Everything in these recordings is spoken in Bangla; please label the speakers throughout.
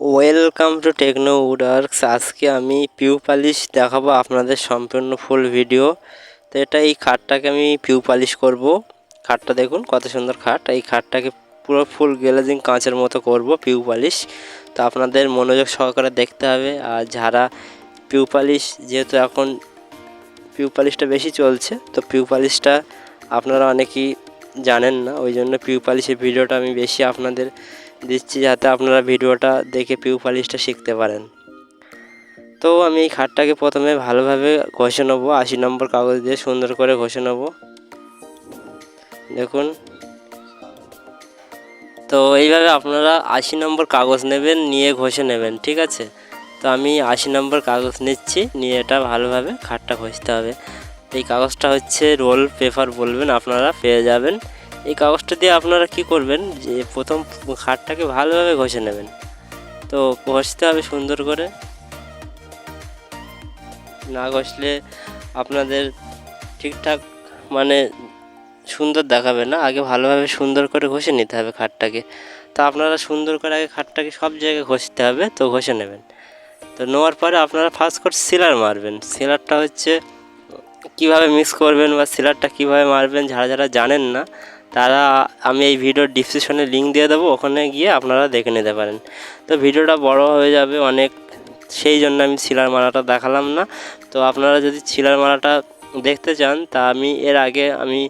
Speaker 1: ওয়েলকাম টু টেকনো উডওয়ার্কস আজকে আমি পিউ পালিশ দেখাবো আপনাদের সম্পূর্ণ ফুল ভিডিও তো এটা এই খাটটাকে আমি পিউ পালিশ করব। খাটটা দেখুন, কত সুন্দর খাট। এই খাটটাকে পুরো ফুল গ্লেজিং কাঁচের মতো করব পিউ পালিশ তো আপনাদের মনোযোগ সহকারে দেখতে হবে। আর যারা পিউ পালিশ যেহেতু এখন পিউ পালিশটা বেশি চলছে, তো পিউ পালিশটা আপনারা অনেকেই জানেন না। ওই জন্য পিউ পালিশের ভিডিওটা আমি বেশি আপনাদের দিচ্ছি যাতে আপনারা ভিডিওটা দেখে পিউ পালিশটা শিখতে পারেন। তো আমি এই খাটটাকে প্রথমে ভালোভাবে ঘষে নেব, আশি নম্বর কাগজ দিয়ে সুন্দর করে ঘষে নেব। দেখুন। তো এইভাবে আপনারা আশি নম্বর কাগজ নেবেন, নিয়ে ঘষে নেবেন, ঠিক আছে? তো আমি আশি নম্বর কাগজ নিচ্ছি, নিয়ে এটা ভালোভাবে খাটটা ঘষতে হবে। এই কাগজটা হচ্ছে রোল পেপার বলবেন, আপনারা পেয়ে যাবেন। এই কাগজটা দিয়ে আপনারা কি করবেন? যে প্রথম খাটটাকে ভালোভাবে ঘষে নেবেন। তো ঘষতে হবে সুন্দর করে। না ঘষলে আপনাদের ঠিকঠাক মানে সুন্দর দেখাবে না। আগে ভালোভাবে সুন্দর করে ঘষে নিতে হবে খাটটাকে। তো আপনারা সুন্দর করে আগে খাটটাকে সব জায়গায় ঘষতে হবে, তো ঘষে নেবেন। তো নেওয়ার পরে আপনারা ফার্স্ট করে সিলার মারবেন। সিলারটা হচ্ছে কীভাবে মিক্স করবেন বা সিলারটা কীভাবে মারবেন, যারা যারা জানেন না তারা, আমি এই ভিডিওর ডিসক্রিপশনে লিঙ্ক দিয়ে দেবো, ওখানে গিয়ে আপনারা দেখে নিতে পারেন। তো ভিডিওটা বড় হয়ে যাবে অনেক, সেই জন্য আমি সিলার মারাটা দেখালাম না। তো আপনারা যদি সিলার মারাটা দেখতে চান, তা আমি এর আগে আমি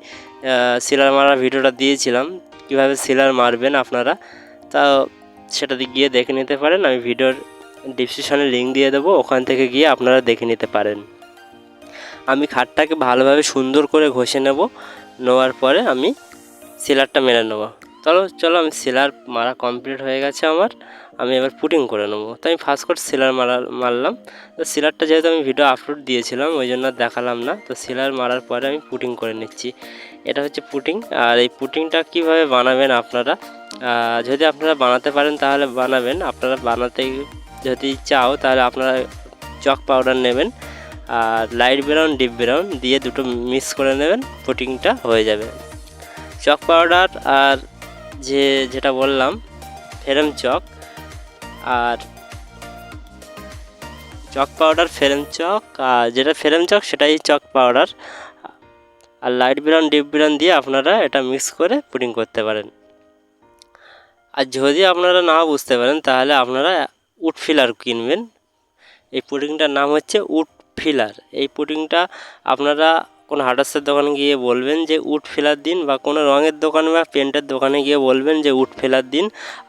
Speaker 1: সিলার মারা ভিডিওটা দিয়েছিলাম, কীভাবে সিলার মারবেন আপনারা, তা সেটা গিয়ে দেখে নিতে পারেন। আমি ভিডিওর ডিসক্রিপশনে লিঙ্ক দিয়ে দেবো, ওখান থেকে গিয়ে আপনারা দেখে নিতে পারেন। আমি খাটটাকে ভালোভাবে সুন্দর করে ঘষে নেব, নেওয়ার পরে আমি সিলারটা মেরে নেব। চলো চলো, আমি সিলার মারা কমপ্লিট হয়ে গেছে আমার। আমি এবার পুটিং করে নেব। তো আমি ফার্স্ট কোট সিলার মারা, মারলাম। তো সিলারটা যেহেতু আমি ভিডিও আপলোড দিয়েছিলাম, ওই জন্য দেখালাম না। তো সিলার মারার পরে আমি পুটিং করে নিচ্ছি। এটা হচ্ছে পুটিং আর এই পুটিংটা কীভাবে বানাবেন আপনারা? যদি আপনারা বানাতে পারেন তাহলে বানাবেন। আপনারা বানাতে যদি চাও তাহলে আপনারা চক পাউডার নেবেন। আর লাইট ব্রাউন ডিপ ব্রাউন দিয়ে দুটো মিক্স করে নেবেন। পুটিংটা হয়ে যাবে। চক পাউডার আর যে যেটা বললাম, ফেরেম চক আর চক পাউডার, ফেরেম চক আর যেটা ফেরেম চক সেটাই চক পাউডার। আর লাইট ব্রাউন, ডিপ ব্রাউন দিয়ে আপনারা এটা মিক্স করে পুডিং করতে পারেন। আর যদি আপনারা না বুঝতে পারেন, তাহলে আপনারা উড ফিলার কিনবেন। এই পুডিংটার নাম হচ্ছে উড ফিলার। এই পুডিংটা আপনারা কোনো হার্ডার্সের দোকানে গিয়ে বলবেন যে উড ফেলার দিন বা কোনো রঙের দোকান বা পেন্টের দোকানে গিয়ে বলবেন যে উড ফেলার দিন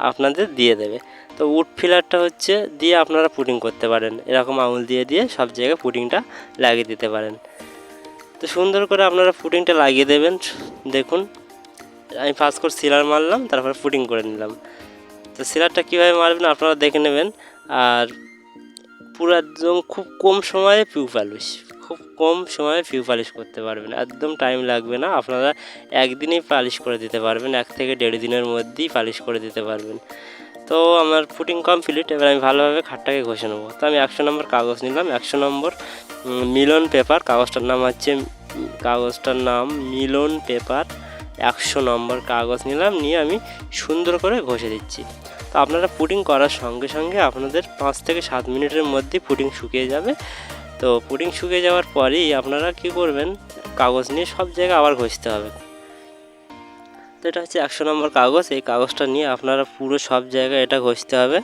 Speaker 1: আপনাদের দিয়ে দেবে। তো উড ফিলারটা হচ্ছে দিয়ে আপনারা পুটিং করতে পারেন। এরকম আঙুল দিয়ে দিয়ে সব জায়গায় পুডিংটা লাগিয়ে দিতে পারেন। তো সুন্দর করে আপনারা পুডিংটা লাগিয়ে দেবেন। দেখুন, আমি ফার্স্ট করে সিলার মারলাম, তারপরে পুটিং করে নিলাম। তো সিলারটা কীভাবে মারবেন আপনারা দেখে নেবেন। আর পুরো একদম খুব কম সময়ে পিউ পালিশ খুব কম সময়ে পিউ পালিশ করতে পারবেন, একদম টাইম লাগবে না, আপনারা একদিনেই পালিশ করে দিতে পারবেন, এক থেকে দেড় দিনের মধ্যেই পালিশ করে দিতে পারবেন। তো আমার ফুটিং কমপ্লিট এবার আমি ভালোভাবে খাটটাকে ঘষে নেব। তো আমি একশো নম্বর কাগজ নিলাম, একশো নম্বর মিলন পেপার কাগজটার নাম হচ্ছে কাগজটার নাম মিলন পেপার একশো নম্বর কাগজ নিলাম, নিয়ে আমি সুন্দর করে ঘষে দিচ্ছি। তো আপনারা পুডিং করার সঙ্গে সঙ্গে আপনাদের পাঁচ থেকে সাত মিনিটের মধ্যেই পুডিং শুকিয়ে যাবে তো পুডিং শুকিয়ে যাওয়ার পরেই আপনারা কি করবেন? কাগজ নিয়ে সব জায়গায় আবার ঘষতে হবে। তো এটা হচ্ছে একশো নম্বর কাগজ। এই কাগজটা নিয়ে আপনারা পুরো সব জায়গায় এটা ঘষতে হবে।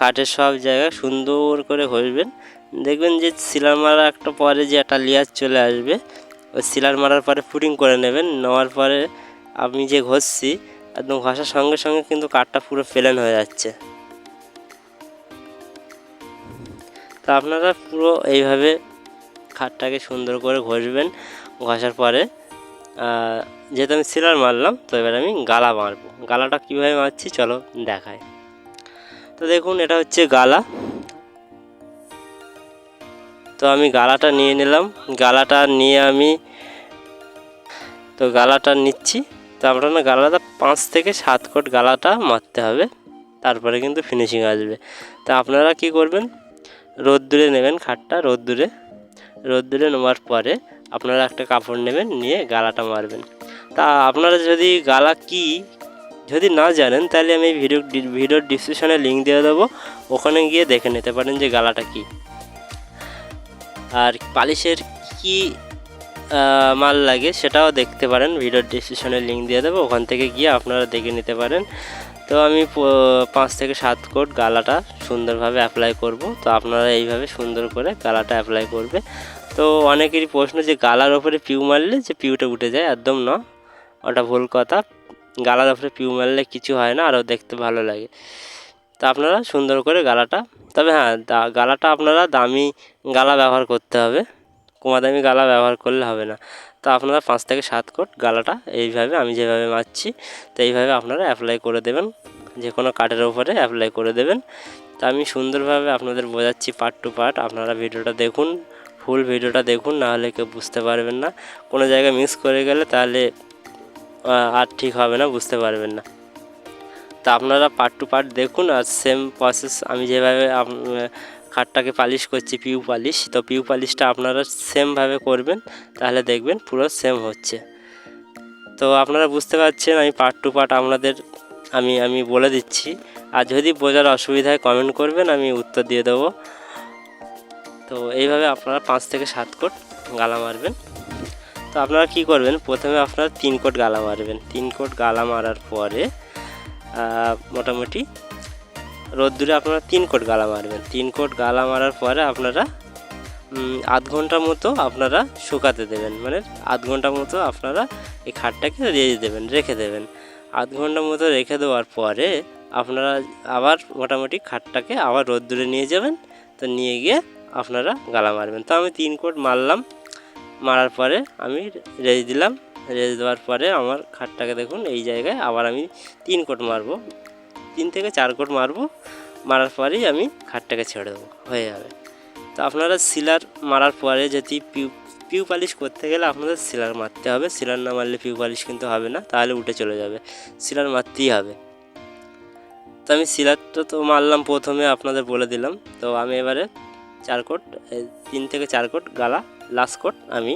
Speaker 1: কাঠের সব জায়গায় সুন্দর করে ঘষবেন। দেখবেন যে সিলার মারা একটা পরে যে একটা লেয়ার চলে আসবে, ওই সিলার মারার পরে পুডিং করে নেবেন। নেওয়ার পরে আমি যে ঘষছি, একদম ঘষার সঙ্গে সঙ্গে কিন্তু কাঠটা পুরো প্লেন হয়ে যাচ্ছে। তো আপনারা পুরো এইভাবে খাটটাকে সুন্দর করে ঘষবেন। ঘষার পরে যেহেতু আমি সিলার মারলাম, তো এবার আমি গালা মারবো। গালাটা কীভাবে মারছি চলো দেখায় তো দেখুন, এটা হচ্ছে গালা। তো আমি গালাটা নিয়ে নিলাম। গালাটা নিয়ে আমি, তো গালাটা নিচ্ছি। তো আপনার না গালাটা পাঁচ থেকে সাত কোট গালাটা মারতে হবে। তারপরে কিন্তু ফিনিশিং আসবে। তা আপনারা কি করবেন? রোদ্দুরে নেবেন খাটটা, রোদ্দুরে। রোদ্দুরে নেওয়ার পরে আপনারা একটা কাপড় নেবেন, নিয়ে গালাটা মারবেন। তা আপনারা যদি গালা কি যদি না জানেন, তাহলে আমি ভিডিও ভিডিওর ডিসক্রিপশনে লিঙ্ক দিয়ে দেবো। ওখানে গিয়ে দেখে নিতে পারেন যে গালাটা কী। আর পালিশের কি মাল লাগে সেটাও দেখতে পারেন। ভিডিওর ডিসক্রিপশনে লিঙ্ক দিয়ে দেবো। ওখান থেকে গিয়ে আপনারা দেখে নিতে পারেন। তো আমি পাঁচ থেকে সাত কোট গালাটা সুন্দরভাবে অ্যাপ্লাই করব। তো আপনারা এইভাবে সুন্দর করে গালাটা অ্যাপ্লাই করবে। তো অনেকেরই প্রশ্ন যে গালার ওপরে পিউ মারলে যে পিউটা উঠে যায়, একদম না। ওটা ভুল কথা। গালার ওপরে পিউ মারলে কিছু হয় না, আরও দেখতে ভালো লাগে। তো আপনারা সুন্দর করে গালাটা, তবে হ্যাঁ গালাটা আপনারা দামি গালা ব্যবহার করতে হবে। কমা দামি গালা ব্যবহার করলে হবে না। তো আপনারা পাঁচ থেকে সাত কোট গালাটা এইভাবে আমি যেভাবে মারছি, তো এইভাবে আপনারা অ্যাপ্লাই করে দেবেন। যে কোনো কাঠের ওপরে অ্যাপ্লাই করে দেবেন। তো আমি সুন্দরভাবে আপনাদের বোঝাচ্ছি পার্ট টু পার্ট আপনারা ভিডিওটা দেখুন ফুল ভিডিওটা দেখুন নাহলে কেউ বুঝতে পারবেন না। কোনো জায়গায় মিস করে গেলে তাহলে আর ঠিক হবে না, বুঝতে পারবেন না। তা আপনারা পার্ট টু পার্ট দেখুন আর সেম প্রসেস আমি যেভাবে খাটটাকে পালিশ করছি, পিউ পালিশ। তো পিউ পালিশটা আপনারা সেমভাবে করবেন, তাহলে দেখবেন পুরো সেম হচ্ছে। তো আপনারা বুঝতে পারছেন আমি পার্ট টু পার্ট আপনাদের, আমি আমি বলে দিচ্ছি। আর যদি বোঝার অসুবিধা কমেন্ট করবেন, আমি উত্তর দিয়ে দেবো। তো এইভাবে আপনারা পাঁচ থেকে সাত কোট গালা মারবেন। তো আপনারা কি করবেন, প্রথমে আপনারা তিন কোট গালা মারবেন। তিন কোট গালা মারার পরে মোটামুটি রোদ্দুরে আপনারা তিন কোট গালা মারবেন। তিন কোট গালা মারার পরে আপনারা আধ ঘণ্টা মতো আপনারা শুকাতে দেবেন। মানে আধ ঘণ্টা মতো আপনারা এই খাটটাকে রেজে দেবেন, রেখে দেবেন। আধ ঘণ্টার মতো রেখে দেওয়ার পরে আপনারা আবার মোটামুটি খাটটাকে আবার রোদ্দুরে নিয়ে যাবেন। তো নিয়ে গিয়ে আপনারা গালা মারবেন। তো আমি তিন কোট মারলাম। মারার পরে আমি রেজ দিলাম। রেজ দেওয়ার পরে আমার খাটটাকে দেখুন, এই জায়গায় আবার আমি তিন কোট মারবো। তিন থেকে চার কোট মারবো, মারার পরেই আমি খাটটাকে ছেড়ে দেবো, হয়ে যাবে। তো আপনারা সিলার মারার পরে যদি পিউ পিউ পালিশ করতে গেলে আপনাদের সিলার মারতে হবে সিলার না মারলে পিউ পালিশ কিন্তু হবে না, তাহলে উঠে চলে যাবে সিলার মারতেই হবে। তো আমি সিলারটা তো মারলাম প্রথমে, আপনাদের বলে দিলাম। তো আমি এবারে চার কোট তিন থেকে চার কোট গালা লাস্ট কোট আমি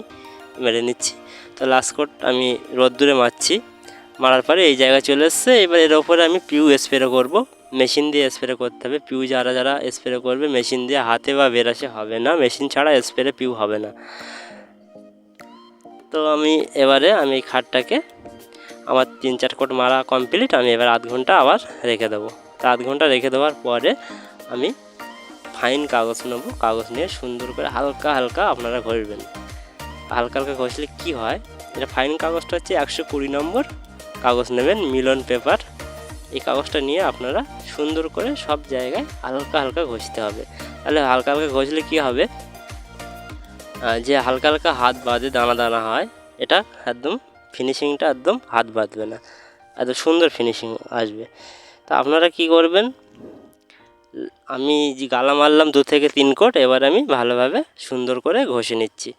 Speaker 1: মেরে নিচ্ছি। তো লাস্ট কোট আমি রোদ্দুরে মারছি। মারার পরে এই জায়গায় চলে এসছে। এবার এর ওপরে আমি পিউ স্প্রে করব। মেশিন দিয়ে স্প্রে করতে হবে। পিউ যারা যারা স্প্রে করবে মেশিন দিয়ে হাতে বা বেরাসে হবে না। মেশিন ছাড়া স্প্রে পিউ হবে না। তো আমি এবারে আমি এই খাটটাকে আমার তিন চার কোট মারা কমপ্লিট আমি এবার আধ ঘণ্টা আবার রেখে দেবো। তো আধ ঘণ্টা রেখে দেওয়ার পরে আমি ফাইন কাগজ নেব। কাগজ নিয়ে সুন্দর করে হালকা হালকা আপনারা ঘষবেন। হালকা হালকা ঘষলে কী হয়? এটা ফাইন কাগজটা হচ্ছে একশো কুড়ি নম্বর। কাগজ নেবেন, মিলন পেপার এই কাগজটা নিয়ে আপনারা সুন্দর করে সব জায়গায় হালকা হালকা ঘষতে হবে। তাহলে হালকা হালকা ঘষলে কী হবে? যে হালকা হালকা হাত বাঁধে, দানা দানা হয়, এটা একদম ফিনিশিংটা একদম হাত বাঁধবে না। এত সুন্দর ফিনিশিং আসবে। তা আপনারা কি করবেন? আমি যে গালা মারলাম দু থেকে তিন কোট, এবার আমি ভালোভাবে সুন্দর করে ঘষে নিচ্ছি।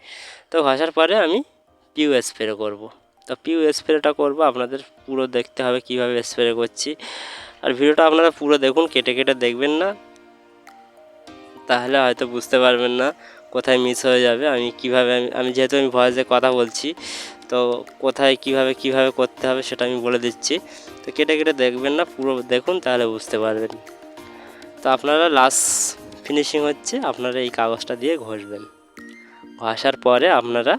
Speaker 1: তো ঘষার পরে আমি পিউ স্প্রে করব। তো পিউ স্প্রেটা করব, আপনাদের পুরো দেখতে হবে কীভাবে স্প্রে করছি। আর ভিডিওটা আপনারা পুরো দেখুন, কেটে কেটে দেখবেন না। তাহলে হয়তো বুঝতে পারবেন না কোথায় মিস হয়ে যাবে, আমি কীভাবে, আমি যেহেতু আমি ভয়েসে কথা বলছি, তো কোথায় কীভাবে কীভাবে করতে হবে সেটা আমি বলে দিচ্ছি। তো কেটে কেটে দেখবেন না, পুরো দেখুন, তাহলে বুঝতে পারবেন। তো আপনারা লাস্ট ফিনিশিং হচ্ছে, আপনারা এই কাগজটা দিয়ে ঘষবেন। ঘষার পরে আপনারা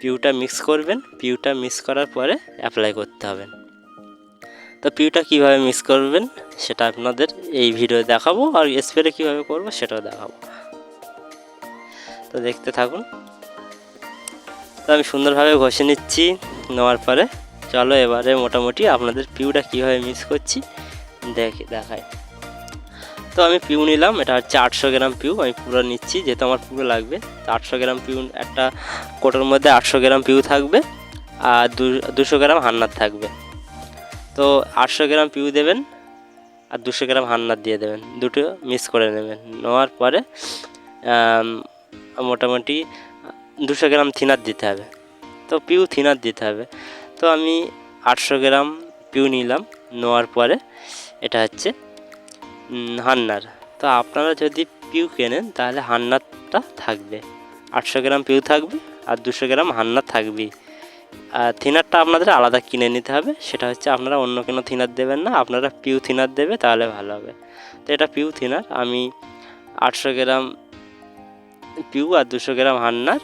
Speaker 1: পিউটা মিক্স করবেন। পিউটা মিক্স করার পরে অ্যাপ্লাই করতে হবে। তো পিউটা কীভাবে মিক্স করবেন সেটা আপনাদের এই ভিডিও দেখাবো আর স্প্রে কীভাবে করব সেটাও দেখাবো। তো দেখতে থাকুন। তো আমি সুন্দরভাবে ঘষে নিচ্ছি নেওয়ার পরে। চলো এবারে মোটামুটি আপনাদের পিউটা কীভাবে মিক্স করছি দেখে দেখায় তো আমি পিউ নিলাম, এটা হচ্ছে আটশো গ্রাম পিউ, আমি পুরো নিচ্ছি, যেহেতু আমার পুরো লাগবে। তো আটশো গ্রাম পিউ, একটা কোটোর মধ্যে আটশো গ্রাম পিউ থাকবে, আর দুশো গ্রাম হান্নার থাকবে। তো আটশো গ্রাম পিউ দেবেন, আর দুশো গ্রাম হান্নার দিয়ে দেবেন, দুটো মিক্স করে নেবেন। নেওয়ার পরে মোটামুটি দুশো গ্রাম থিনার দিতে হবে। তো পিউ থিনার দিতে হবে। তো আমি আটশো গ্রাম পিউ নিলাম, নেওয়ার পরে, এটা হচ্ছে হান্নার। তো আপনারা যদি পিউ কেনেন, তাহলে হান্নারটা থাকবে। আটশো গ্রাম পিউ থাকবে আর দুশো গ্রাম হান্নার থাকবেই। আর থিনারটা আপনাদের আলাদা কিনে নিতে হবে। সেটা হচ্ছে আপনারা অন্য কোনো থিনার দেবেন না। আপনারা পিউ থিনার দেবে, তাহলে ভালো হবে। তো এটা পিউ থিনার। আমি আটশো গ্রাম পিউ আর দুশো গ্রাম হান্নার।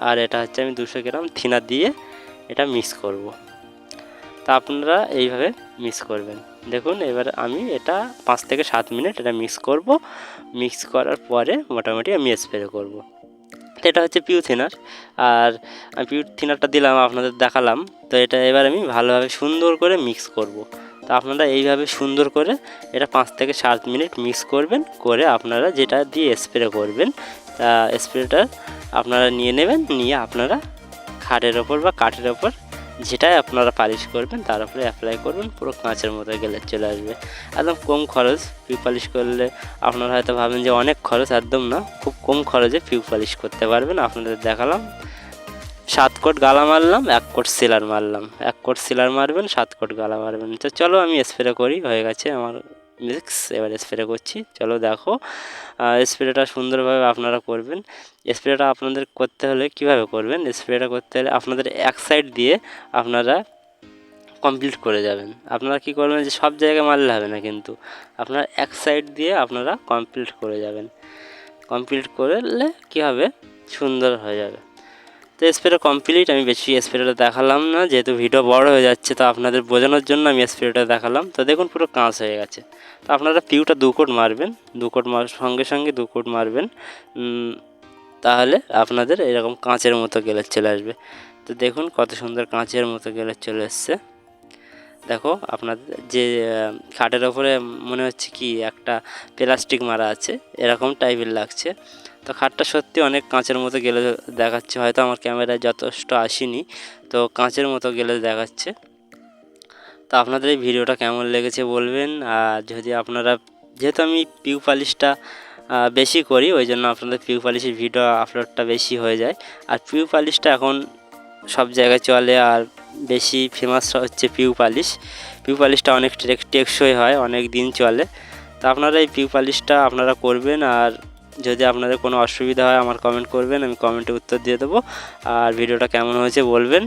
Speaker 1: আর এটা হচ্ছে আমি দুশো গ্রাম থিনার দিয়ে এটা মিক্স করব। তা আপনারা এইভাবে মিক্স করবেন। দেখুন, এবার আমি এটা পাঁচ থেকে সাত মিনিট এটা মিক্স করব। মিক্স করার পরে মোটামুটি আমি স্প্রে করব। তো এটা হচ্ছে পিউ থিনার আর আমি পিউ থিনারটা দিলাম, আপনাদের দেখালাম। তো এটা এবার আমি ভালোভাবে সুন্দর করে মিক্স করব। তো আপনারা এইভাবে সুন্দর করে এটা পাঁচ থেকে সাত মিনিট মিক্স করবেন, করে আপনারা যেটা দিয়ে স্প্রে করবেন স্প্রেটা আপনারা নিয়ে নেবেন, নিয়ে আপনারা খাটের ওপর বা কাঠের ওপর যেটাই আপনারা পালিশ করবেন, তার উপরে অ্যাপ্লাই করবেন, পুরো কাঁচের মতো গেলে চলে আসবে। একদম কম খরচ পিউ পালিশ করলে আপনারা হয়তো ভাবেন যে অনেক খরচ, একদম না। খুব কম খরচে পিউ পালিশ করতে পারবেন, আপনাদের দেখালাম। সাত কোট গালা মারলাম, এক কোট সিলার মারলাম। এক কোট সিলার মারবেন, সাত কোট গালা মারবেন। তো চলো আমি স্প্রে করি, হয়ে গেছে আমার মিক্স এবার স্প্রে করছি। চলো দেখো স্প্রেটা সুন্দরভাবে আপনারা করবেন। স্প্রেটা আপনাদের করতে হলে কীভাবে করবেন? স্প্রেটা করতে হলে আপনাদের এক সাইড দিয়ে আপনারা কমপ্লিট করে যাবেন। আপনারা কি করবেন যে সব জায়গায় মারলে হবে না কিন্তু। আপনারা এক সাইড দিয়ে আপনারা কমপ্লিট করে যাবেন। কমপ্লিট করলে কী হবে? সুন্দর হয়ে যাবে। তো স্প্রে কমপ্লিট আমি বেশি স্প্রেটা দেখালাম না। যেহেতু ভিডিও বড় হয়ে যাচ্ছে, তো আপনাদের বোঝানোর জন্য আমি স্প্রেটা দেখালাম। তো দেখুন, পুরো কাঁচ হয়ে গেছে। তো আপনারা পিউটা দু কোট মারবেন। দু কোট মার সঙ্গে সঙ্গে দু কোট মারবেন। তাহলে আপনাদের এরকম কাঁচের মতো গেলে চলে আসবে। তো দেখুন, কত সুন্দর কাঁচের মতো গেলে চলে এসছে। দেখো, আপনার যে খাটের ওপরে মনে হচ্ছে কি একটা প্লাস্টিক মারা আছে, এরকম টাইপের লাগছে। তো খাটটা সত্যি অনেক কাঁচের মতো গেলে দেখাচ্ছে, হয়তো আমার ক্যামেরায় যথেষ্ট আসেনি, তো কাঁচের মতো গেলে দেখাচ্ছে। তো আপনাদের এই ভিডিওটা কেমন লেগেছে বলবেন, আর যদি আপনারা, যেহেতু আমি পিউ পালিশটা বেশি করি, ওই জন্য আপনাদের পিউ পালিশের ভিডিও আপলোডটা বেশি হয়ে যায়। আর পিউ পালিশটা এখন সব জায়গায় চলে, আর বেশি ফেমাস হচ্ছে পিউ পালিশ পিউ পালিশটা অনেক টেকসই হয়, অনেক দিন চলে। তো আপনারা এই পিউ পালিশটা আপনারা করবেন আর যদি আপনাদের কোনো অসুবিধা হয়, আমার কমেন্ট করবেন, আমি কমেন্টে উত্তর দিয়ে দেবো। আর ভিডিওটা কেমন হয়েছে বলবেন।